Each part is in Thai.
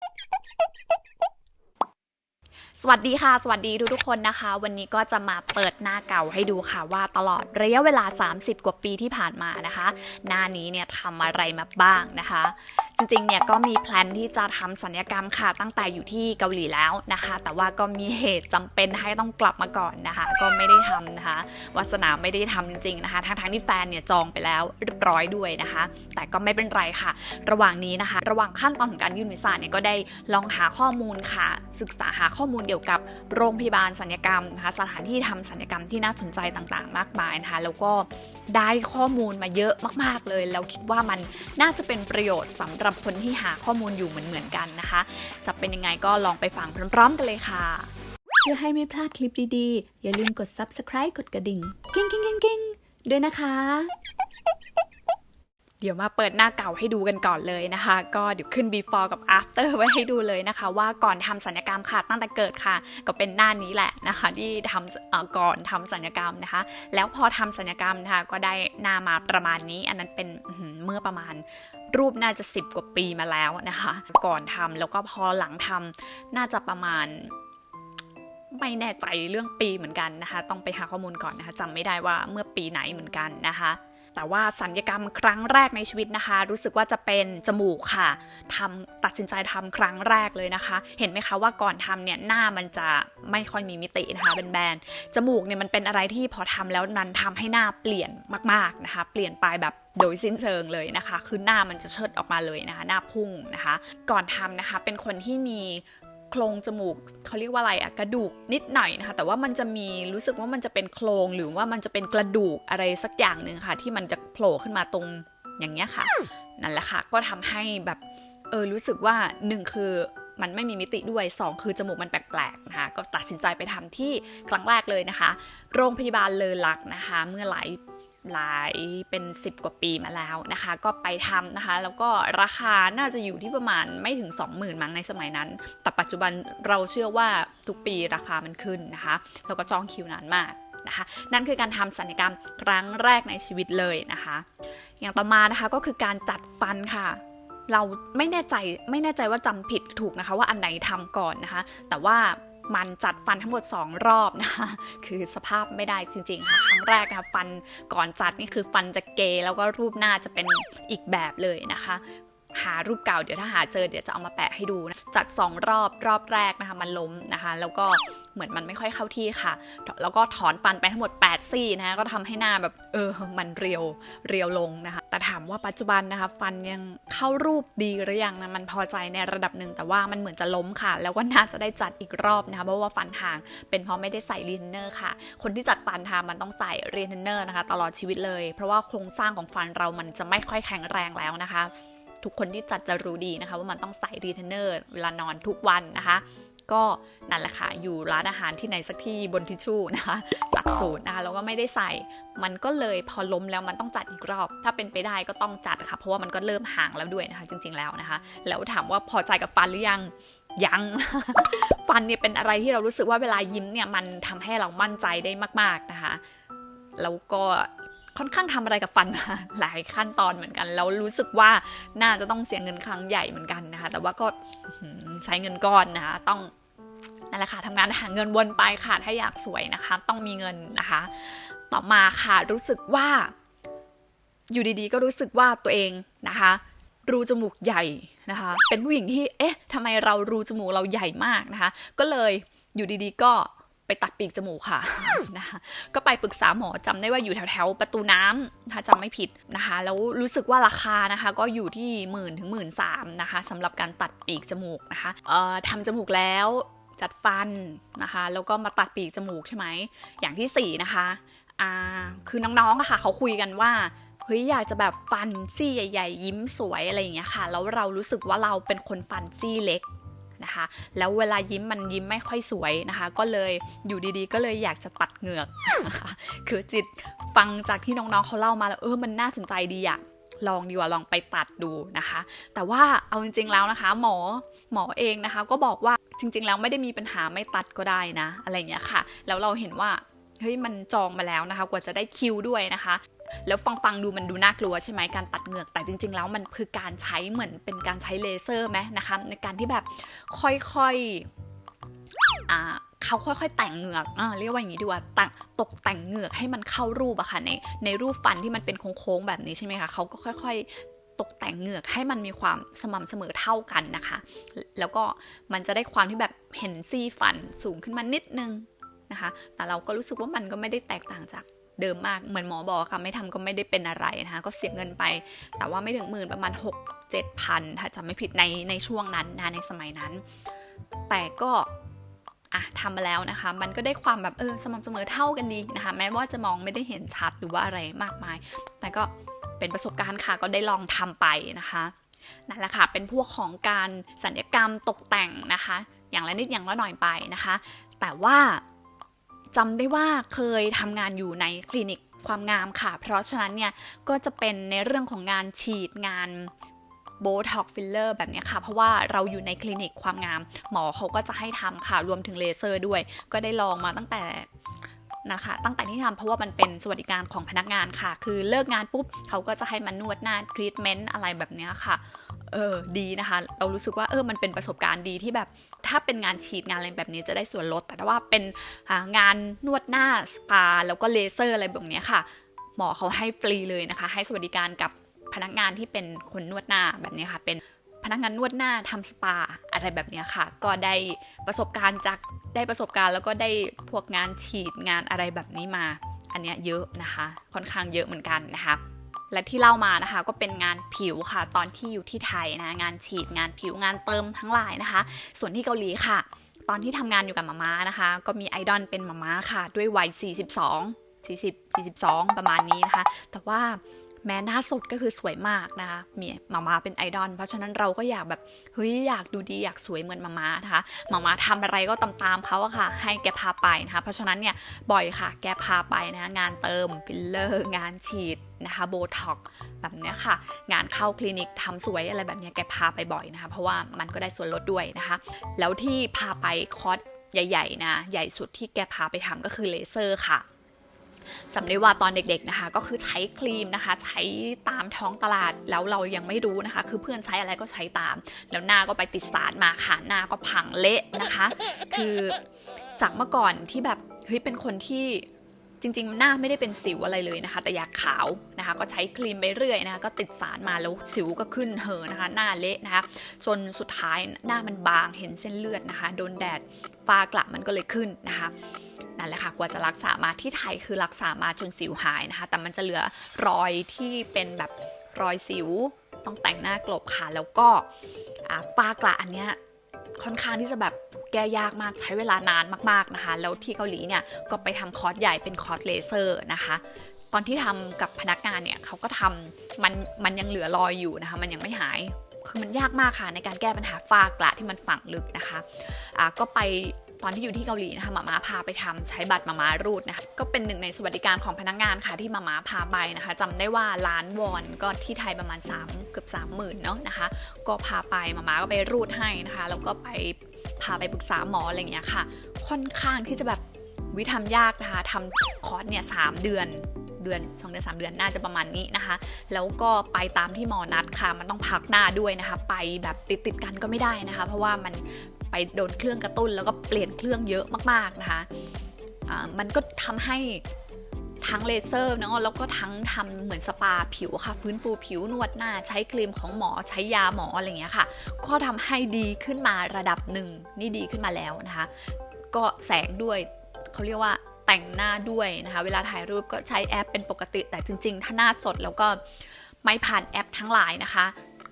Beep, วัสดีค่ะ สวัสดีทุกๆคนนะคะ วันนี้ก็จะมาเปิดหน้าเก่าให้ดูค่ะว่าตลอดระยะเวลา 30 กว่าปีที่ผ่านมานะคะ หน้านี้เนี่ยทำอะไรมาบ้างนะคะ จริงๆเนี่ยก็มีแพลนที่จะทำสัญญกรรมค่ะ ตั้งแต่อยู่ที่เกาหลีแล้วนะคะ แต่ว่าก็มีเหตุจำเป็นให้ต้องกลับมาก่อนนะคะ ก็ไม่ได้ทำนะคะวาสนาไม่ได้ทำจริงๆนะคะทั้งๆที่แฟนเนี่ยจองไปแล้วเรียบร้อยด้วยนะคะ แต่ก็ไม่เป็นไรค่ะ ระหว่างนี้นะคะ ระหว่างขั้นตอนของการยื่นวีซ่าเนี่ยก็ได้ลองหาข้อมูลค่ะ ศึกษาหาข้อมูลเกี่ยวกับโรงพยาบาลสัญญกรรมนะคะสถานที่ทำสัญญกรรมที่น่าสนใจต่างๆ มากมายนะคะแล้วก็ได้ข้อมูลมาเยอะมากๆเลย แล้วคิดว่ามันน่าจะเป็นประโยชน์สำหรับคนที่หาข้อมูลอยู่เหมือนๆกันนะคะ จะเป็นยังไงก็ลองไปฟังพร้อมๆ กันเลยค่ะเพื่อให้ไม่พลาดคลิปดีๆ อย่าลืมกด subscribe กดกระดิ่งกิ้งกิ้งกิ้งกิ้งด้วยนะคะ เดี๋ยวมาเปิดหน้าเก่าให้ดูกันก่อนเลยนะคะ ก็เดี๋ยวขึ้น before กับ after ไว้ให้ดูเลยนะคะ ว่าก่อนทำสัญญกรรมค่ะตั้งแต่เกิดค่ะ ก็เป็นหน้านี้แหละนะคะ ที่ทำเออก่อนทำสัญญกรรมนะคะ แล้วพอทำสัญญกรรมนะคะก็ได้หน้ามาประมาณนี้ อันนั้นเป็นเมื่อประมาณรูปน่าจะ 10 กว่าปีมาแล้วนะคะ ก่อนทำแล้วก็พอหลังทำน่าจะประมาณไม่แน่ใจเรื่องปีเหมือนกันนะคะ ต้องไปหาข้อมูลก่อนนะคะจำไม่ได้ว่าเมื่อปีไหนเหมือนกันนะคะ แต่ว่าสัญญกรรมครั้งแรกในชีวิตนะคะ รู้สึกว่าจะเป็นจมูกค่ะทำตัดสินใจทำครั้งแรกเลยนะคะ เห็นไหมคะว่าก่อนทำเนี่ยหน้ามันจะไม่ค่อยมีมิตินะคะเป็นแบนๆจมูกเนี่ยมันเป็นอะไรที่พอทำแล้วมันทำให้หน้าเปลี่ยนมาก ๆนะคะ เปลี่ยนไปแบบโดยสิ้นเชิงเลยนะคะ คือหน้ามันจะเชิดออกมาเลยนะคะ หน้าพุ่งนะคะ ก่อนทำนะคะ เป็นคนที่มี โครงจมูกเขาเรียกว่าอะไรอะกระดูกนิดหน่อยนะคะ แต่ว่ามันจะมีรู้สึกว่ามันจะเป็นโครงหรือว่ามันจะเป็นกระดูกอะไรสักอย่างหนึ่งค่ะ ที่มันจะโผล่ขึ้นมาตรงอย่างเงี้ยค่ะ นั่นแหละค่ะ ก็ทำให้แบบเออรู้สึกว่าหนึ่งคือมันไม่มีมิติด้วยสองคือจมูกมันแปลกๆนะคะก็ตัดสินใจไปทำที่ครั้งแรกเลยนะคะ โรงพยาบาลเลอลักนะคะ เมื่อหลาย หลายเป็น 10 กว่าปีมาแล้วนะคะ ก็ไปทำนะคะ แล้วก็ราคาน่าจะอยู่ที่ประมาณไม่ถึง 20,000 มั้งในสมัยนั้น แต่ปัจจุบันเราเชื่อว่าทุกปีราคามันขึ้นนะคะ แล้วก็จองคิวนานมากนะคะ นั่นคือการทำสัญญกรรมครั้งแรกในชีวิตเลยนะคะ อย่างต่อมานะคะก็คือการจัดฟันค่ะเราไม่แน่ใจไม่แน่ใจว่าจำผิดถูกนะคะ ว่าอันไหนทำก่อนนะคะ แต่ว่า มันจัดฟันทั้งหมด 2 รอบนะคะคือสภาพไม่ได้จริงๆค่ะครั้งแรกนะคะฟันก่อนจัดนี่คือฟันจะเกยแล้วก็รูปหน้าจะเป็นอีกแบบเลยนะคะ หารูปเก่าเดี๋ยวถ้าหาเจอเดี๋ยวจะเอามาแปะให้ดูนะจัด2รอบรอบแรกนะคะมันล้มนะคะ แล้วก็เหมือนมันไม่ค่อยเข้าที่ค่ะ แล้วก็ถอนฟันไปทั้งหมด 8 ซี่นะคะก็ทำให้หน้าแบบเออมันเรียวเรียวลงนะคะ แต่ถามว่าปัจจุบันนะคะ ฟันยังเข้ารูปดีหรือยังนะมันพอใจในระดับหนึ่งแต่ว่ามันเหมือนจะล้มค่ะ แล้วก็น่าจะได้จัดอีกรอบนะคะเพราะว่าฟันห่างเป็นเพราะไม่ได้ใส่รีเทนเนอร์ค่ะ คนที่จัดฟันทามันต้องใส่รีเทนเนอร์นะคะ ตลอดชีวิตเลย เพราะว่าโครงสร้างของฟันเรามันจะไม่ค่อยแข็งแรงแล้วนะคะ ทุกคนที่จัดจะรู้ดีนะคะ ว่ามันต้องใส่รีเทนเนอร์เวลานอนทุกวันนะคะ ก็นั่นแหละค่ะ อยู่ร้านอาหารที่ไหนสักที่บนทิชชู่นะคะ สักสูตรนะคะแล้วก็ไม่ได้ใส่ มันก็เลยพอล้มแล้วมันต้องจัดอีกรอบ ถ้าเป็นไปได้ก็ต้องจัดค่ะ เพราะว่ามันก็เริ่มห่างแล้วด้วยนะคะ จริง ๆแล้วนะคะ แล้วถามว่าพอใจกับฟันหรือยังยังฟันเนี่ยเป็นอะไรที่เรารู้สึกว่าเวลายิ้มเนี่ยมันทำให้เรามั่นใจได้มาก ๆนะคะ แล้วก็ ค่อนข้างทำอะไรกับฟันมาหลายขั้นตอนเหมือนกัน แล้วรู้สึกว่าน่าจะต้องเสียเงินครั้งใหญ่เหมือนกันนะคะ แต่ว่าก็ใช้เงินก้อนนะคะต้องนั่นแหละค่ะทำงานหาเงินวนไปค่ะถ้าอยากสวยนะคะ ต้องมีเงินนะคะ ต่อมาค่ะรู้สึกว่า อยู่ดีๆ ก็รู้สึกว่าตัวเองนะคะรูจมูกใหญ่นะคะ เป็นผู้หญิงที่ เอ๊ะทำไมเรารูจมูกเราใหญ่มากนะคะ ก็เลยอยู่ดีๆ ก็ ไปตัดปีกจมูกค่ะนะคะก็ไปปรึกษาหมอจำได้ว่าอยู่แถวๆประตูน้ำถ้าจำไม่ผิดนะคะแล้วรู้สึกว่าราคานะคะ ก็อยู่ที่หมื่นถึงหมื่นสามนะคะสำหรับการตัดปีกจมูกนะคะเอ่อทำจมูกแล้วจัดฟันนะคะแล้วก็มาตัดปีกจมูกใช่ไหมอย่างที่สี่นะคะอ่าคือน้องๆอะค่ะเขาคุยกันว่าเฮ้ยอยากจะแบบฟันซี่ใหญ่ ๆ ยิ้มสวยอะไรอย่างเงี้ยค่ะแล้วเรารู้สึกว่าเราเป็นคนฟันซี่เล็ก นะคะ แล้วเวลายิ้มมันยิ้มไม่ค่อยสวยนะคะ ก็เลยอยู่ดีๆ ก็เลยอยากจะตัดเหงือกนะคะคือจิตฟังจากที่น้องๆเขาเล่ามาแล้วเออมันน่าสนใจดีอะลองดีกว่าลองไปตัดดูนะคะ แต่ว่าเอาจริงๆแล้วนะคะ หมอหมอเองนะคะ ก็บอกว่าจริง ๆ แล้วไม่ได้มีปัญหาไม่ตัดก็ได้นะ อะไรเงี้ยค่ะ แล้วเราเห็นว่าเฮ้ยมันจองมาแล้วนะคะ กว่าจะได้คิวด้วยนะคะ แล้วฟังฟังๆดูมันดูน่ากลัวใช่ไหมการตัดเหงือก แต่จริง ๆ แล้วมันคือการใช้เหมือนเป็นการใช้เลเซอร์ไหมนะคะในการที่แบบค่อยๆอ่าเขาค่อยๆ แต่งเหงือกอเรียกว่าอย่างนี้ดีกว่าแต่งตกแต่งเหงือกให้มันเข้ารูปอะค่ะในในรูปฟันที่มันเป็นโค้งๆแบบนี้ใช่ไหมคะเขาก็ค่อยๆ ตกแต่งเหงือกให้มันมีความสม่ำเสมอเท่ากันนะคะ แล้วก็มันจะได้ความที่แบบเห็นซี่ฟันสูงขึ้นมานิดนึงนะคะ แต่เราก็รู้สึกว่ามันก็ไม่ได้แตกต่างจาก เดิมมากเหมือนหมอบอกค่ะไม่ทำก็ไม่ได้เป็นอะไรนะคะก็เสียเงินไป แต่ว่าไม่ถึงหมื่นประมาณ 6 7พันถ้าจำไม่ผิดในในช่วงนั้นนะในสมัยนั้น แต่ก็อะทำมาแล้วนะคะ มันก็ได้ความแบบเออสม่ำเสมอเท่ากันดีนะคะ แม้ว่าจะมองไม่ได้เห็นชัดหรือว่าอะไรมากมาย แต่ก็เป็นประสบการณ์ค่ะก็ได้ลองทำไปนะคะนั่นแหละค่ะเป็นพวกของการสัญญกรรมตกแต่งนะคะ อย่างละนิดอย่างละหน่อยไปนะคะ แต่ว่า จำได้ว่าเคยทำงานอยู่ในคลินิกความงามค่ะ เพราะฉะนั้นเนี่ยก็จะเป็นในเรื่องของงานฉีดงานโบท็อกฟิลเลอร์แบบนี้ค่ะ เพราะว่าเราอยู่ในคลินิกความงาม หมอเขาก็จะให้ทำค่ะรวมถึงเลเซอร์ด้วย ก็ได้ลองมาตั้งแต่นะคะ ตั้งแต่ที่ทำเพราะว่ามันเป็นสวัสดิการของพนักงานค่ะ คือเลิกงานปุ๊บเขาก็จะให้มานวดหน้าทรีทเมนต์อะไรแบบนี้ค่ะ เออดีนะคะ เรารู้สึกว่าเออมันเป็นประสบการณ์ดีที่แบบถ้าเป็นงานฉีดงานอะไรแบบนี้จะได้ส่วนลด แต่ถ้าว่าเป็นงานนวดหน้าสปา แล้วก็เลเซอร์อะไรแบบนี้ค่ะ หมอเขาให้ฟรีเลยนะคะ ให้สวัสดิการกับพนักงานที่เป็นคนนวดหน้าแบบนี้ค่ะ เป็นพนักงานนวดหน้าทำสปาอะไรแบบนี้ค่ะ ก็ได้ประสบการณ์จากได้ประสบการณ์แล้วก็ได้พวกงานฉีดงานอะไรแบบนี้มา อันเนี้ยเยอะนะคะ ค่อนข้างเยอะเหมือนกันนะคะ และที่เล่ามานะคะก็เป็นงานผิวค่ะ ตอนที่อยู่ที่ไทยนะงานฉีดงานผิวงานเติมทั้งหลายนะคะ ส่วนที่เกาหลีค่ะ ตอนที่ทำงานอยู่กับมาม่านะคะ ก็มีไอดอลเป็นมาม่าค่ะ ด้วยวัย 42 40 42 ประมาณนี้นะคะ แต่ว่า แม้หน้าสดก็คือสวยมากนะคะมีมาม่าเป็นไอดอลเพราะฉะนั้นเราก็อยากแบบเฮ้ยอยากดูดีอยากสวยเหมือนมาม่านะคะมาม่าทำอะไรก็ตามๆเขาอะค่ะ ให้แกพาไปนะคะ เพราะฉะนั้นเนี่ยบ่อยค่ะ แกพาไปนะะงานเติมฟิลเลอร์งานฉีดนะคะโบท็อกแบบเนี้ยค่ะ งานเข้าคลินิกทำสวยอะไรแบบเนี้ยแกพาไปบ่อยนะคะ เพราะว่ามันก็ได้ส่วนลดด้วยนะคะ แล้วที่พาไปคอร์สใหญ่ๆนะใหญ่สุดที่แกพาไปทำก็คือเลเซอร์ค่ะ จำได้ว่าตอนเด็กๆนะคะ ก็คือใช้ครีมนะคะ ใช้ตามท้องตลาดแล้วเรายังไม่รู้นะคะ คือเพื่อนใช้อะไรก็ใช้ตาม แล้วหน้าก็ไปติดสารมาค่ะหน้าก็พังเละนะคะ คือจากเมื่อก่อนที่แบบเฮ้ยเป็นคนที่จริงๆ หน้าไม่ได้เป็นสิวอะไรเลยนะคะ แต่อยากขาวนะคะ ก็ใช้ครีมไปเรื่อยนะคะ ก็ติดสารมาแล้วสิวก็ขึ้นเหอะนะคะ หน้าเละนะคะ จนสุดท้ายหน้ามันบางเห็นเส้นเลือดนะคะ โดนแดด ฟ้ากระมันก็เลยขึ้นนะคะนั่นแหละค่ะกว่าจะรักษามาที่ไทยคือรักษามาจนสิวหายนะคะ แต่มันจะเหลือรอยที่เป็นแบบรอยสิวต้องแต่งหน้ากลบค่ะแล้วก็ฝ้ากระอันเนี้ยค่อนข้างที่จะแบบแก้ยากมากใช้เวลานานมาก ๆนะคะ แล้วที่เกาหลีเนี่ยก็ไปทำคอร์สใหญ่เป็นคอร์สเลเซอร์นะคะ ตอนที่ทำกับพนักงานเนี่ยเขาก็ทำมันมันยังเหลือรอยอยู่นะคะ มันยังไม่หาย คือมันยากมากค่ะในการแก้ปัญหาฝ้ากระที่มันฝังลึกนะคะอ่าก็ไปตอนที่อยู่ที่เกาหลีนะคะมาม้าพาไปทำใช้บัตรมาม้ารูดนะคะก็เป็นหนึ่งในสวัสดิการของพนักงานค่ะที่มาม้าพาไปนะคะจำได้ว่าล้านวอนก็ที่ไทยประมาณ 3 เกือบ 3 0,000เนาะนะคะ ก็พาไปมาม้าก็ไปรูดให้นะคะ แล้วก็ไปพาไปปรึกษาหมออะไรอย่างเงี้ยค่ะ ค่อนข้างที่จะแบบวิทำยากนะคะทำคอร์สเนี่ยสามเดือน เดือน 2 เดือน 3 เดือนน่าจะประมาณนี้นะคะ แล้วก็ไปตามที่หมอนัดค่ะ มันต้องพักหน้าด้วยนะคะ ไปแบบติดติดกันก็ไม่ได้นะคะ เพราะว่ามันไปโดนเครื่องกระตุ้น แล้วก็เปลี่ยนเครื่องเยอะมากๆนะคะอ่ามันก็ทำให้ทั้งเลเซอร์เนาะแล้วก็ทั้งทำเหมือนสปาผิวค่ะ ฟื้นฟูผิวนวดหน้าใช้ครีมของหมอใช้ยาหมออะไรอย่างเงี้ยค่ะ ก็ทำให้ดีขึ้นมาระดับหนึ่งนี่ดีขึ้นมาแล้วนะคะ ก็แสงด้วยเขาเรียกว่า แต่งหน้าด้วยนะคะ เวลาถ่ายรูปก็ใช้แอปเป็นปกติ แต่จริง ๆ ถ้าหน้าสดแล้วก็ไม่ผ่านแอปทั้งหลายนะคะ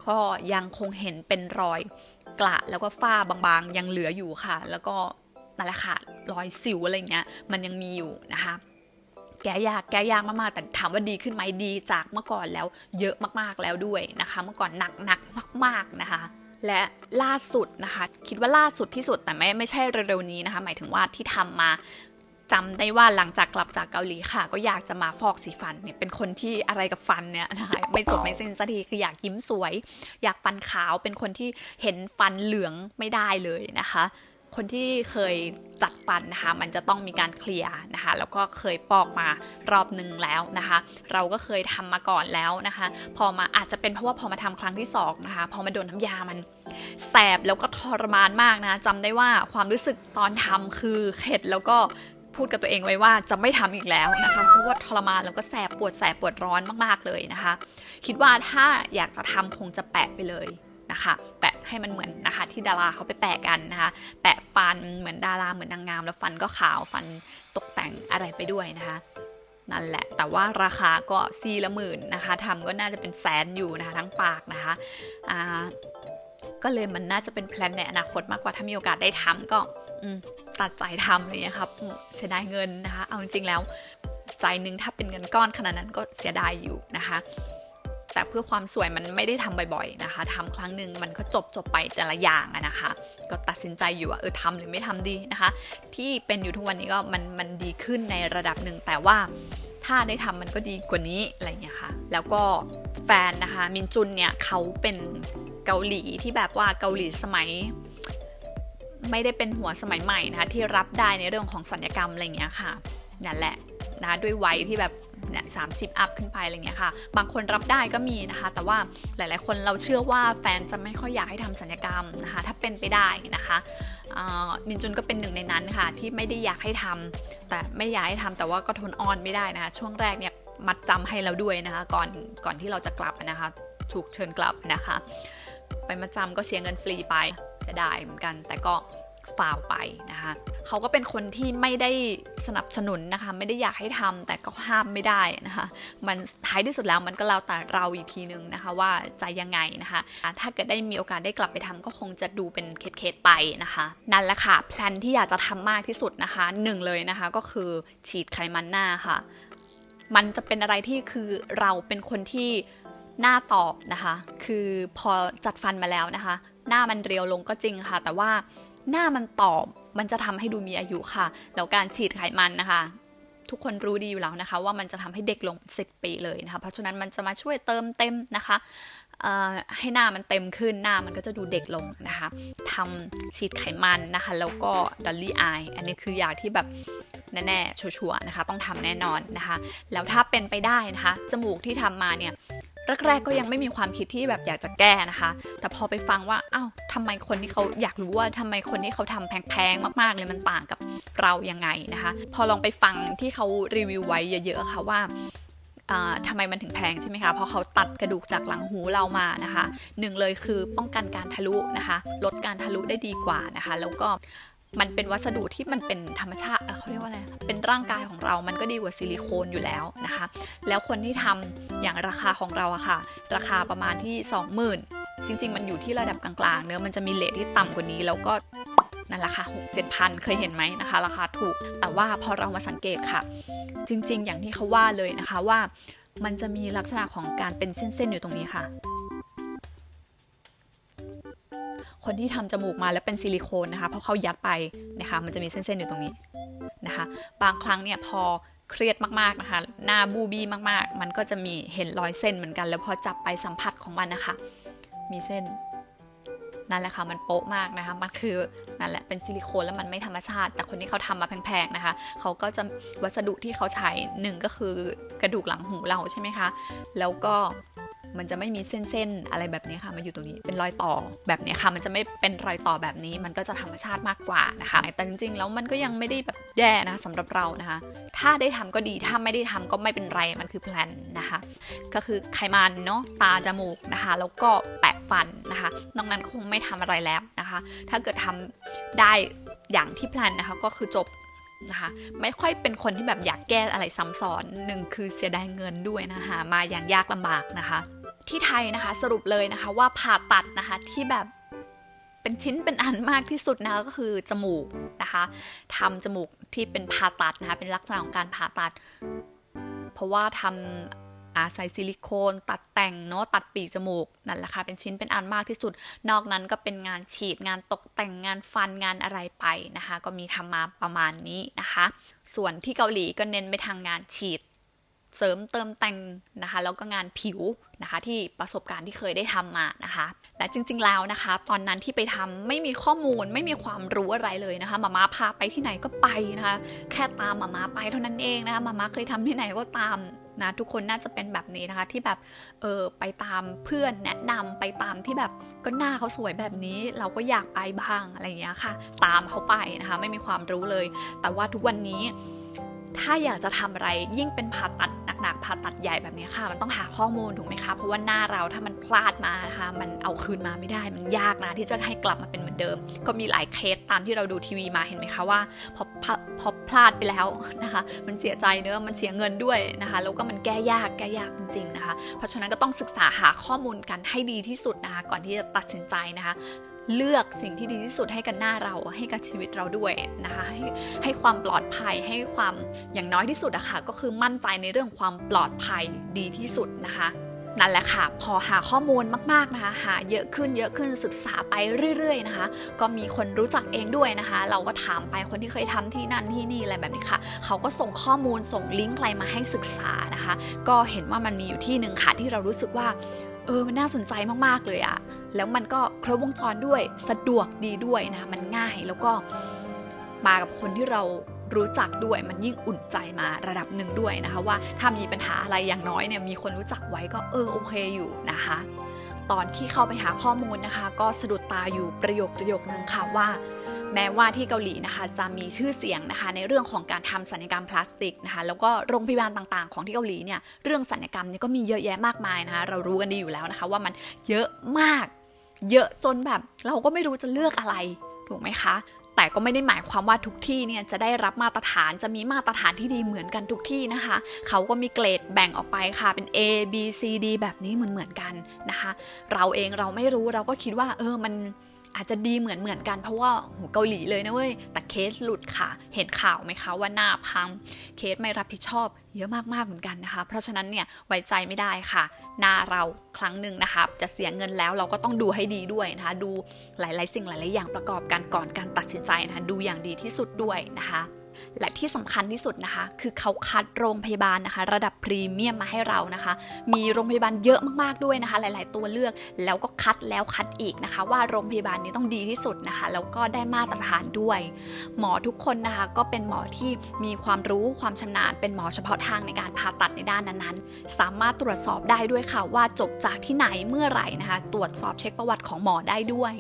ก็ยังคงเห็นเป็นรอยกระแล้วก็ฝ้าบางๆ ยังเหลืออยู่ค่ะ แล้วก็นั่นแหละค่ะรอยสิวอะไรเงี้ยมันยังมีอยู่นะคะ แก้ยากแก้ยากมากๆแต่ถามว่าดีขึ้นไหมดีจากเมื่อก่อนแล้วเยอะมากๆแล้วด้วยนะคะ เมื่อก่อนหนักหนักมาก ๆนะคะ และล่าสุดนะคะ คิดว่าล่าสุดที่สุดแต่ไม่ไม่ใช่เร็วๆนี้นะคะ หมายถึงว่าที่ทำมา จำได้ว่าหลังจากกลับจากเกาหลีค่ะ ก็อยากจะมาฟอกสีฟันเนี่ยเป็นคนที่อะไรกับฟันเนี่ยนะคะไม่จบไม่สิ้นสักทีคืออยากยิ้มสวย อยากฟันขาวเป็นคนที่เห็นฟันเหลืองไม่ได้เลยนะคะ คนที่เคยจัดฟันนะคะ มันจะต้องมีการเคลียร์นะคะ แล้วก็เคยปอกมารอบหนึ่งแล้วนะคะ เราก็เคยทำมาก่อนแล้วนะคะ พอมาอาจจะเป็นเพราะว่าพอมาทำครั้งที่สองนะคะพอมาโดนน้ำยามันแสบแล้วก็ทรมานมากนะจำได้ว่าความรู้สึกตอนทำคือเข็ดแล้วก็ พูดกับตัวเองไว้ว่าจะไม่ทำอีกแล้วนะคะเพราะว่าทรมานแล้วก็แสบปวดแสบปวดร้อนมากๆเลยนะคะ คิดว่าถ้าอยากจะทำคงจะแปะไปเลยนะคะ แปะให้มันเหมือนนะคะที่ดาราเขาไปแปะกันนะคะ แปะฟันเหมือนดาราเหมือนนางงาม แล้วฟันก็ขาวฟันตกแต่งอะไรไปด้วยนะคะนั่นแหละ แต่ว่าราคาก็ซีละหมื่นนะคะทำก็น่าจะเป็นแสนอยู่นะคะทั้งปากนะคะก็เลยมันน่าจะเป็นแพลนในอนาคตมากกว่าถ้ามีโอกาสได้ทำก็อืม ตัดใจทำอะไรอย่างเลยครับเสียดายเงินนะคะ เอาจริงๆแล้วใจนึงถ้าเป็นเงินก้อนขนาดนั้นก็เสียดายอยู่นะคะ แต่เพื่อความสวยมันไม่ได้ทำบ่อยๆนะคะทำครั้งหนึ่งมันก็จบจบไปแต่ละอย่างอะนะคะ ก็ตัดสินใจอยู่ว่าเออทำหรือไม่ทำดีนะคะ ที่เป็นอยู่ทุกวันนี้ก็มันมันดีขึ้นในระดับหนึ่งแต่ว่าถ้าได้ทำมันก็ดีกว่านี้อะไรอย่างเงี้ยค่ะ แล้วก็แฟนนะคะมินจุนเนี่ยเขาเป็นเกาหลีที่แบบว่าเกาหลีสมัย ไม่ได้เป็นหัวสมัยใหม่นะคะที่รับได้ในเรื่องของสัญญกรรมอะไรอย่างเงี้ยค่ะนั่นแหละนะคะด้วยวัยที่แบบเนี่ยสามสิบอัพขึ้นไปอะไรเงี้ยค่ะ บางคนรับได้ก็มีนะคะ แต่ว่าหลาย ๆ คนเราเชื่อว่าแฟนจะไม่ค่อยอยากให้ทำสัญญกรรมนะคะ ถ้าเป็นไปได้นะคะอินจุนก็เป็นหนึ่งในนั้นค่ะ ที่ไม่ได้อยากให้ทำแต่ไม่อยากให้ทำแต่ว่าก็ทนออนไม่ได้นะคะ ช่วงแรกเนี่ยมัดจำให้เราด้วยนะคะ ก่อนก่อนที่เราจะกลับนะคะ ถูกเชิญกลับนะคะ ไปมาจำก็เสียเงินฟรีไป เสียดายเหมือนกัน แต่ก็ฝ่าวไปนะคะเขาก็เป็นคนที่ไม่ได้สนับสนุนนะคะ ไม่ได้อยากให้ทำแต่ก็ห้ามไม่ได้นะคะ มันท้ายที่สุดแล้วมันก็แล้วแต่เราอีกทีนึงนะคะ ว่าจะยังไงนะคะ ถ้าเกิดได้มีโอกาสได้กลับไปทำก็คงจะดูเป็นเคสๆไปนะคะ นั่นแหละค่ะแพลนที่อยากจะทำมากที่สุดนะคะหนึ่งเลยนะคะก็คือฉีดไขมันหน้าค่ะ มันจะเป็นอะไรที่คือเราเป็นคนที่หน้าตอบนะคะ คือพอจัดฟันมาแล้วนะคะ หน้ามันเรียวลงก็จริงค่ะ แต่ว่าหน้ามันตอบมันจะทำให้ดูมีอายุค่ะ แล้วการฉีดไขมันนะคะทุกคนรู้ดีอยู่แล้วนะคะ ว่ามันจะทำให้เด็กลง 10 ปีเลยนะคะ เพราะฉะนั้นมันจะมาช่วยเติมเต็มนะคะให้หน้ามันเต็มขึ้นหน้ามันก็จะดูเด็กลงนะคะทำฉีดไขมันนะคะ แล้วก็ดัลลี่อายอันนี้คืออย่างที่แบบแน่ๆชัวร์ๆนะคะ ต้องทำแน่นอนนะคะ แล้วถ้าเป็นไปได้นะคะ จมูกที่ทำมาเนี่ย แรกๆก็ยังไม่มีความคิดที่แบบอยากจะแก้นะคะ แต่พอไปฟังว่าอ้าวทำไมคนที่เขาอยากรู้ว่าทำไมคนที่เขาทำแพงๆมาก ๆ เลยมันต่างกับเรายังไงนะคะ พอลองไปฟังที่เขารีวิวไว้เยอะๆค่ะว่าอ่าทำไมมันถึงแพงใช่ไหมคะ เพราะเขาตัดกระดูกจากหลังหูเรามานะคะหนึ่งเลยคือป้องกันการทะลุนะคะ ลดการทะลุได้ดีกว่านะคะ แล้วก็ มันเป็นวัสดุที่มันเป็นธรรมชาติเขาเรียกว่าอะไร เป็นร่างกายของเรา มันก็ดีกว่าซิลิโคนอยู่แล้วนะคะ แล้วคนที่ทำอย่างราคาของเราอะค่ะ ราคาประมาณที่ 20,000 จริง ๆ มันอยู่ที่ระดับกลางๆ เนื้อมันจะมีเลทที่ต่ำกว่านี้แล้วก็นั่นแหละค่ะหกเจ็ดพันเคยเห็นไหมนะคะ ราคาถูก แต่ว่าพอเรามาสังเกตค่ะ จริง ๆ อย่างที่เขาว่าเลยนะคะว่ามันจะมีลักษณะของการเป็นเส้นๆอยู่ตรงนี้ค่ะ คนที่ทำจมูกมาแล้วเป็นซิลิโคนนะคะเพราะเขายัดไปนะคะมันจะมีเส้นๆอยู่ตรงนี้นะคะ บางครั้งเนี่ยพอเครียดมากๆนะคะ หน้าบูบี้มากๆ มันก็จะมีเห็นรอยเส้นเหมือนกัน แล้วพอจับไปสัมผัสของมันนะคะ มีเส้นนั่นแหละค่ะมันโป๊ะมากนะคะ มันคือนั่นแหละเป็นซิลิโคนแล้วมันไม่ธรรมชาติ แต่คนที่เขาทำมาแพงๆนะคะ เขาก็จะวัสดุที่เขาใช้หนึ่งก็คือกระดูกหลังหูเราใช่ไหมคะ แล้วก็ มันจะไม่มีเส้นๆอะไรแบบนี้ค่ะมาอยู่ตรงนี้เป็นรอยต่อแบบนี้ค่ะ มันจะไม่เป็นรอยต่อแบบนี้มันก็จะธรรมชาติมากกว่านะคะ แต่จริงๆแล้วมันก็ยังไม่ได้แบบแย่นะสำหรับเรานะคะ ถ้าได้ทำก็ดีถ้าไม่ได้ทำก็ไม่เป็นไรมันคือแพลนนะคะ ก็คือไขมันเนาะตาจมูกนะคะ แล้วก็แปะฟันนะคะนอกนั้นคงไม่ทำอะไรแล้วนะคะ ถ้าเกิดทำได้อย่างที่แพลนนะคะก็คือจบนะคะไม่ค่อยเป็นคนที่แบบอยากแก้อะไรซ้ำซ้อนหนึ่งคือเสียดายเงินด้วยนะคะ มาอย่างยากลำบากนะคะ ที่ไทยนะคะ สรุปเลยนะคะว่าผ่าตัดนะคะที่แบบเป็นชิ้นเป็นอันมากที่สุดนะก็คือจมูกนะคะทำจมูกที่เป็นผ่าตัดนะคะเป็นลักษณะของการผ่าตัด เพราะว่าทำอาใส่ซิลิโคนตัดแต่งเนาะตัดปีกจมูกนั่นแหละค่ะเป็นชิ้นเป็นอันมากที่สุด นอกนั้นก็เป็นงานฉีดงานตกแต่งงานฟันงานอะไรไปนะคะ ก็มีทำมาประมาณนี้นะคะ ส่วนที่เกาหลีก็เน้นไปทางงานฉีด เสริมเติมแต่งนะคะแล้วก็งานผิวนะคะที่ประสบการณ์ที่เคยได้ทำมานะคะ และจริง ๆแล้วนะคะ ตอนนั้นที่ไปทำไม่มีข้อมูลไม่มีความรู้อะไรเลยนะคะมาม่าพาไปที่ไหนก็ไปนะคะแค่ตามมาม่าไปเท่านั้นเองนะคะมาม่าเคยทำที่ไหนก็ตามนะทุกคนน่าจะเป็นแบบนี้นะคะที่แบบเออไปตามเพื่อนแนะนำไปตามที่แบบก็หน้าเขาสวยแบบนี้ เราก็อยากไปบ้างอะไรอย่างเงี้ยค่ะ ตามเขาไปนะคะ ไม่มีความรู้เลย แต่ว่าทุกวันนี้ ถ้าอยากจะทำอะไรยิ่งเป็นผ่าตัดหนักๆผ่าตัดใหญ่แบบนี้ค่ะ มันต้องหาข้อมูลถูกไหมคะ เพราะว่าหน้าเราถ้ามันพลาดมานะคะมันเอาคืนมาไม่ได้มันยากนะที่จะให้กลับมาเป็นเหมือนเดิม ก็มีหลายเคสตามที่เราดูทีวีมาเห็นไหมคะว่าพอพอพอพลาดไปแล้วนะคะ มันเสียใจเนอะมันเสียเงินด้วยนะคะแล้วก็มันแก้ยากแก้ยากจริง ๆนะคะ เพราะฉะนั้นก็ต้องศึกษาหาข้อมูลกันให้ดีที่สุดนะคะ ก่อนที่จะตัดสินใจนะคะ เลือกสิ่งที่ดีที่สุดให้กับหน้าเราให้กับชีวิตเราด้วยนะคะให้ให้ความปลอดภัยให้ความอย่างน้อยที่สุดอะค่ะก็คือมั่นใจในเรื่องความปลอดภัยดีที่สุดนะคะนั่นแหละค่ะ พอหาข้อมูลมากๆนะคะ หาเยอะขึ้นเยอะขึ้นศึกษาไปเรื่อย ๆ นะคะ ก็มีคนรู้จักเองด้วยนะคะ เราก็ถามไปคนที่เคยทำที่นั่นที่นี่อะไรแบบนี้ค่ะ เขาก็ส่งข้อมูลส่งลิงก์อะไรมาให้ศึกษานะคะ ก็เห็นว่ามันมีอยู่ที่หนึ่งค่ะที่เรารู้สึกว่า เออมันน่าสนใจมากๆเลยอะแล้วมันก็ครบวงจรด้วยสะดวกดีด้วยนะ มันง่ายแล้วก็มากับคนที่เรารู้จักด้วยมันยิ่งอุ่นใจมาระดับหนึ่งด้วยนะคะ ว่าถ้ามีปัญหาอะไรอย่างน้อยเนี่ยมีคนรู้จักไว้ก็เออโอเคอยู่นะคะ ตอนที่เข้าไปหาข้อมูลนะคะ ก็สะดุดตาอยู่ประโยคประโยคนึงค่ะว่า แม้ว่าที่เกาหลีนะคะจะมีชื่อเสียงนะคะในเรื่องของการทำศัลยกรรมพลาสติกนะคะแล้วก็โรงพยาบาลต่างๆ ของที่เกาหลีเนี่ยเรื่องศัลยกรรมเนี่ยก็มีเยอะแยะมากมายนะคะเรารู้กันดีอยู่แล้วนะคะว่ามันเยอะมาก เยอะจนแบบ เราก็ไม่รู้จะเลือกอะไรถูกไหมคะแต่ก็ไม่ได้หมายความว่าทุกที่เนี่ยจะได้รับมาตรฐานจะมีมาตรฐานที่ดีเหมือนกันทุกที่นะคะ เขาก็มีเกรดแบ่งออกไปค่ะเป็น A B C D แบบนี้เหมือนเหมือนๆกันนะคะ เราเองเราไม่รู้เราก็คิดว่าเออมัน อาจจะดีเหมือนเหมือนกันเพราะว่าโหเกาหลีเลยนะเว้ย แต่เคสหลุดค่ะ เห็นข่าวไหมคะว่าหน้าพัง เคสไม่รับผิดชอบเยอะมากๆเหมือนกันนะคะ เพราะฉะนั้นเนี่ยไว้ใจไม่ได้ค่ะ หน้าเราครั้งหนึ่งนะคะ จะเสียเงินแล้วเราก็ต้องดูให้ดีด้วยนะคะ ดูหลาย ๆ สิ่งหลาย ๆ อย่างประกอบกันก่อนการตัดสินใจนะคะ ดูอย่างดีที่สุดด้วยนะคะ และที่สำคัญที่สุดนะคะ คือเขาคัดโรงพยาบาลนะคะ ระดับพรีเมียมมาให้เรานะคะ มีโรงพยาบาลเยอะมากๆด้วยนะคะ หลาย ๆ ตัวเลือกแล้วก็คัดแล้วคัดอีกนะคะ ว่าโรงพยาบาลนี้ต้องดีที่สุดนะคะแล้วก็ได้มาตรฐานด้วย หมอทุกคนนะคะก็เป็นหมอที่มีความรู้ความชำนาญ เป็นหมอเฉพาะทางในการผ่าตัดในด้านนั้นๆ สามารถตรวจสอบได้ด้วยค่ะว่าจบจากที่ไหนเมื่อไหร่นะคะ ตรวจสอบเช็คประวัติของหมอได้ด้วย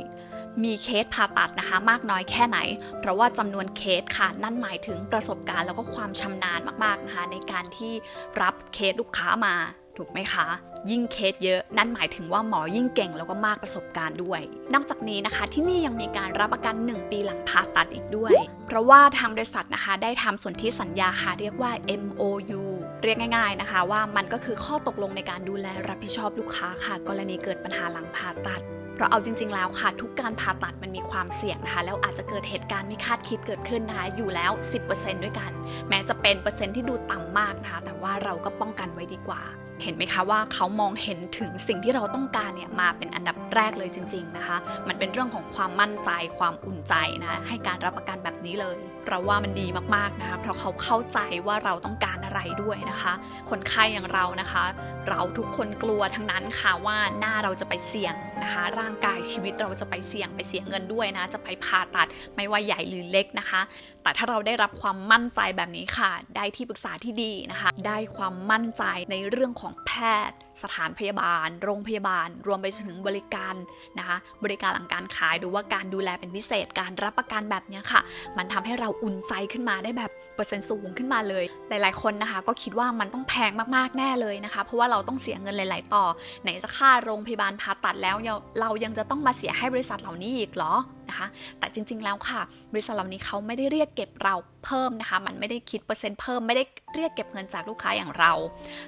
มีเคสผ่าตัดนะคะมากน้อยแค่ไหน เพราะว่าจำนวนเคสค่ะนั่นหมายถึงประสบการณ์แล้วก็ความชำนาญมากๆนะคะในการที่รับเคสลูกค้ามาถูกไหมคะ ยิ่งเคสเยอะ นั่นหมายถึงว่าหมอยิ่งเก่งแล้วก็มากประสบการณ์ด้วย นอกจากนี้นะคะที่นี่ยังมีการรับประกัน 1 ปีหลังผ่าตัดอีกด้วย เพราะว่าทางบริษัทนะคะได้ทำส่วนที่สัญญาค่ะเรียกว่า MOU เรียกง่าย ๆนะคะ ว่ามันก็คือข้อตกลงในการดูแลรับผิดชอบลูกค้าค่ะ กรณีเกิดปัญหาหลังผ่าตัด เพราะเอาจริง ๆ แล้วค่ะ ทุกการผ่าตัดมันมีความเสี่ยงนะคะ แล้วอาจจะเกิดเหตุการณ์ไม่คาดคิดเกิดขึ้นนะคะ อยู่แล้ว 10%ด้วยกัน แม้จะเป็นเปอร์เซ็นต์ที่ดูต่ำมากนะคะ แต่ว่าเราก็ป้องกันไว้ดีกว่า เห็นไหมคะว่าเขามองเห็นถึงสิ่งที่เราต้องการเนี่ยมาเป็นอันดับแรกเลยจริง ๆนะคะ มันเป็นเรื่องของความมั่นใจความอุ่นใจนะให้การรับประกันแบบนี้เลย เราว่ามันดีมากๆนะคะเพราะเขาเข้าใจว่าเราต้องการอะไรด้วยนะคะ คนไข้อย่างเรานะคะ เราทุกคนกลัวทั้งนั้นค่ะว่าหน้าเราจะไปเสี่ยงนะคะ ร่างกายชีวิตเราจะไปเสี่ยงไปเสียเงินด้วยนะ จะไปผ่าตัดไม่ว่าใหญ่หรือเล็กนะคะ แต่ถ้าเราได้รับความมั่นใจแบบนี้ค่ะ ได้ที่ปรึกษาที่ดีนะคะ ได้ความมั่นใจในเรื่องของแพทย์สถานพยาบาล โรงพยาบาล รวมไปถึงบริการนะคะบริการหลังการขายหรือว่าการดูแลเป็นพิเศษการรับประกันแบบนี้ค่ะ มันทำให้เราอุ่นใจขึ้นมาได้แบบเปอร์เซ็นต์สูงขึ้นมาเลย หลาย ๆ คนนะคะ ก็คิดว่ามันต้องแพงมากๆแน่เลยนะคะ เพราะว่าเราต้องเสียเงินหลาย ๆ ต่อ ไหนจะค่าโรงพยาบาลผ่าตัดแล้วเราเรายังจะต้องมาเสียให้บริษัทเหล่านี้อีกเหรอนะคะ แต่จริง ๆ แล้วค่ะ บริษัทเหล่านี้เขาไม่ได้เรียกเก็บเรา เพิ่มนะคะ มันไม่ได้คิดเปอร์เซ็นต์เพิ่มไม่ได้เรียกเก็บเงินจากลูกค้าอย่างเรา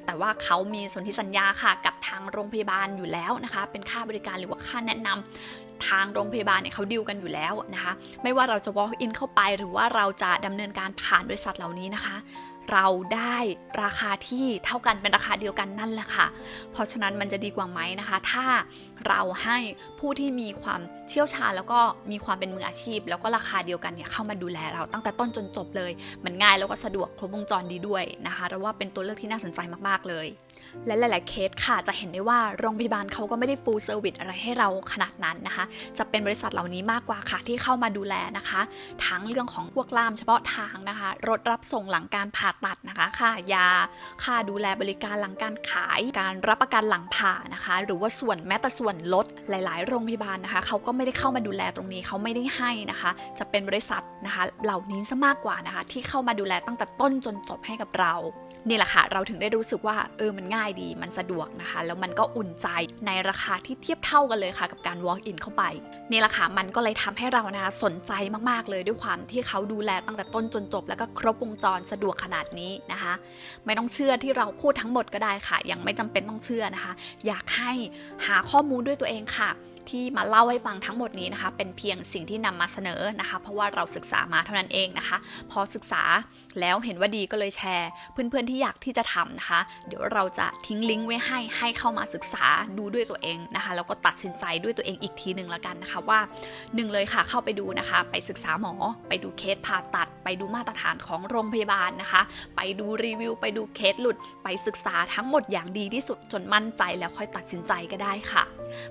แต่ว่าเขามีสนธิสัญญาค่ะกับทางโรงพยาบาลอยู่แล้วนะคะ เป็นค่าบริการหรือว่าค่าแนะนำทางโรงพยาบาลเนี่ยเขาดิวกันอยู่แล้วนะคะ ไม่ว่าเราจะ walk in เข้าไป หรือว่าเราจะดำเนินการผ่านบริษัทเหล่านี้นะคะ เราได้ราคาที่เท่ากันเป็นราคาเดียวกันนั่นแหละค่ะ เพราะฉะนั้นมันจะดีกว่าไหมนะคะ ถ้าเราให้ผู้ที่มีความเชี่ยวชาญแล้วก็มีความเป็นมืออาชีพ แล้วก็ราคาเดียวกันเนี่ยเข้ามาดูแลเราตั้งแต่ต้นจนจบเลย มันง่ายแล้วก็สะดวกครบวงจรดีด้วยนะคะเราว่าเป็นตัวเลือกที่น่าสนใจมากๆเลย และหลาย ๆ เคสค่ะจะเห็นได้ว่าโรงพยาบาลเขาก็ไม่ได้ full service อะไรให้เราขนาดนั้นนะคะ จะเป็นบริษัทเหล่านี้มากกว่าค่ะที่เข้ามาดูแลนะคะ ทั้งเรื่องของพวกล่ามเฉพาะทางนะคะ รถรับส่งหลังการผ่าตัดนะคะ ค่ายา ค่าดูแลบริการหลังการขาย การรับประกันหลังผ่านะคะ หรือว่าส่วนแม้แต่ส่วนลดหลาย ๆ โรงพยาบาลนะคะเขาก็ไม่ได้เข้ามาดูแลตรงนี้เขาไม่ได้ให้นะคะ จะเป็นบริษัทนะคะ เหล่านี้ซะมากกว่านะคะ ที่เข้ามาดูแลตั้งแต่ต้นจนจบให้กับเรา นี่แหละค่ะ เราถึงได้รู้สึกว่าเออมันง่ายดีมันสะดวกนะคะ แล้วมันก็อุ่นใจในราคาที่เทียบเท่ากันเลยค่ะกับการ walk in เข้าไปนี่แหละค่ะมันก็เลยทำให้เรานะคะสนใจมากๆเลยด้วยความที่เขาดูแลตั้งแต่ต้นจนจบ แล้วก็ครบวงจรสะดวกขนาดนี้นะคะ ไม่ต้องเชื่อที่เราพูดทั้งหมดก็ได้ค่ะ ยังไม่จำเป็นต้องเชื่อนะคะ อยากให้หาข้อมูลด้วยตัวเองค่ะ ที่มาเล่าให้ฟังทั้งหมดนี้นะคะ เป็นเพียงสิ่งที่นำมาเสนอนะคะ เพราะว่าเราศึกษามาเท่านั้นเองนะคะ พอศึกษาแล้วเห็นว่าดีก็เลยแชร์ เพื่อนๆที่อยากที่จะทำนะคะ เดี๋ยวเราจะทิ้งลิงก์ไว้ให้ให้เข้ามาศึกษาดูด้วยตัวเองนะคะแล้วก็ตัดสินใจด้วยตัวเองอีกทีหนึ่งละกันนะคะว่าหนึ่งเลยค่ะเข้าไปดูนะคะ ไปศึกษาหมอ ไปดูเคสผ่าตัด ไปดูมาตรฐานของโรงพยาบาลนะคะ ไปดูรีวิว ไปดูเคสหลุด ไปศึกษาทั้งหมดอย่างดีที่สุดจนมั่นใจแล้วค่อยตัดสินใจก็ได้ค่ะ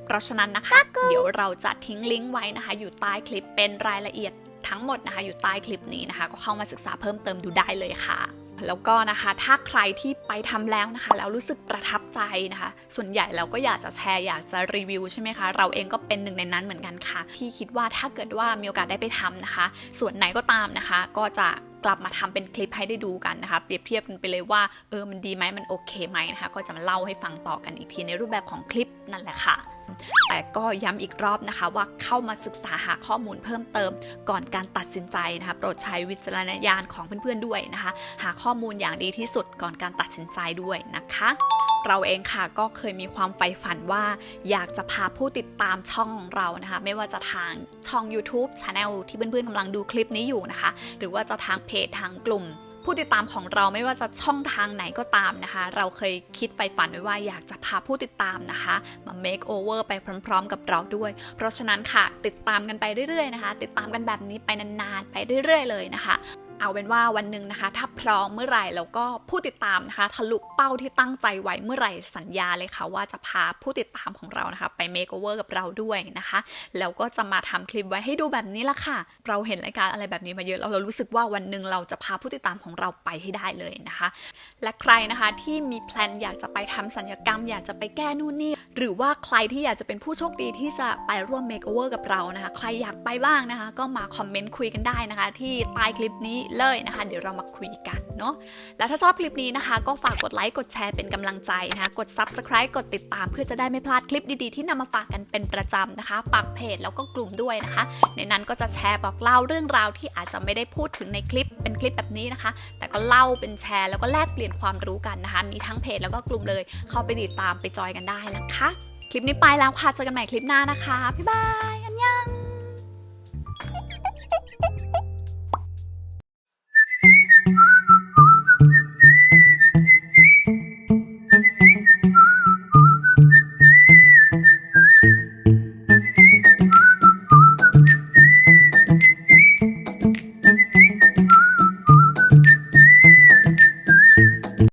เพราะฉะนั้นนะคะเดี๋ยวเราจะทิ้งลิงก์ไว้นะคะ อยู่ใต้คลิปเป็นรายละเอียดทั้งหมดนะคะ อยู่ใต้คลิปนี้นะคะ ก็เข้ามาศึกษาเพิ่มเติมดูได้เลยค่ะแล้วก็นะคะถ้าใครที่ไปทำแล้วนะคะ แล้วรู้สึกประทับใจนะคะ ส่วนใหญ่เราก็อยากจะแชร์อยากจะรีวิวใช่ไหมคะ เราเองก็เป็นหนึ่งในนั้นเหมือนกันค่ะ ที่คิดว่าถ้าเกิดว่ามีโอกาสได้ไปทำนะคะ ส่วนไหนก็ตามนะคะ ก็จะกลับมาทำเป็นคลิปให้ได้ดูกันนะคะ เปรียบเทียบกันไปเลยว่าเออมันดีไหมมันโอเคไหมนะคะ ก็จะมาเล่าให้ฟังต่อกันอีกทีในรูปแบบของคลิปนั่นแหละค่ะ แต่ก็ย้ำอีกรอบนะคะว่าเข้ามาศึกษาหาข้อมูลเพิ่มเติม ก่อนการตัดสินใจนะคะโปรดใช้วิจารณญาณของเพื่อนๆด้วยนะคะ หาข้อมูลอย่างดีที่สุดก่อนการตัดสินใจด้วยนะคะ เราเองค่ะก็เคยมีความใฝ่ฝันว่า อยากจะพาผู้ติดตามช่องของเรานะคะ ไม่ว่าจะทางช่อง YouTube Channel ที่เพื่อนๆกำลังดูคลิปนี้อยู่นะคะ หรือว่าจะทางเพจทางกลุ่ม ผู้ติดตามของเราไม่ว่าจะช่องทางไหนก็ตามนะคะ เราเคยคิดใฝ่ฝันไว้ว่าอยากจะพาผู้ติดตามนะคะ มา make over ไปพร้อม ๆ กับเราด้วย เพราะฉะนั้นค่ะติดตามกันไปเรื่อยๆนะคะ ติดตามกันแบบนี้ไปนานๆไปเรื่อย ๆ เลยนะคะ เอาเป็นว่าวันหนึ่งนะคะ ถ้าพร้อมเมื่อไหร่แล้วก็ผู้ติดตามนะคะทะลุเป้าที่ตั้งใจไว้เมื่อไหร่สัญญาเลยค่ะ ว่าจะพาผู้ติดตามของเรานะคะ ไป make over กับเราด้วยนะคะ แล้วก็จะมาทำคลิปไว้ให้ดูแบบนี้ละค่ะ เราเห็นรายการอะไรแบบนี้มาเยอะแล้วเรารู้สึกว่าวันหนึ่งเราจะพาผู้ติดตามของเราไปให้ได้เลยนะคะ และใครนะคะที่มีแพลนอยากจะไปทำสัญญกรรม อยากจะไปแก้นู่นนี่หรือว่าใครที่อยากจะเป็นผู้โชคดีที่จะไปร่วม make over กับเรานะคะ ใครอยากไปบ้างนะคะ ก็มาคอมเมนต์คุยกันได้นะคะ ที่ใต้คลิปนี้เลยนะคะ เดี๋ยวเรามาคุยกันเนาะแล้วถ้าชอบคลิปนี้นะคะ ก็ฝากกดไลค์กดแชร์เป็นกำลังใจนะคะกด subscribe กดติดตาม เพื่อจะได้ไม่พลาดคลิปดีๆที่นำมาฝากกันเป็นประจำนะคะฝากเพจแล้วก็กลุ่มด้วยนะคะ ในนั้นก็จะแชร์บอกเล่าเรื่องราวที่อาจจะไม่ได้พูดถึงในคลิปเป็นคลิปแบบนี้นะคะ แต่ก็เล่าเป็นแชร์แล้วก็แลกเปลี่ยนความรู้กันนะคะ มีทั้งเพจแล้วก็กลุ่มเลย เข้าไปติดตามไปจอยกันได้นะคะ คลิปนี้ไปแล้วค่ะเจอกันใหม่คลิปหน้านะคะบ๊ายบายอันยัง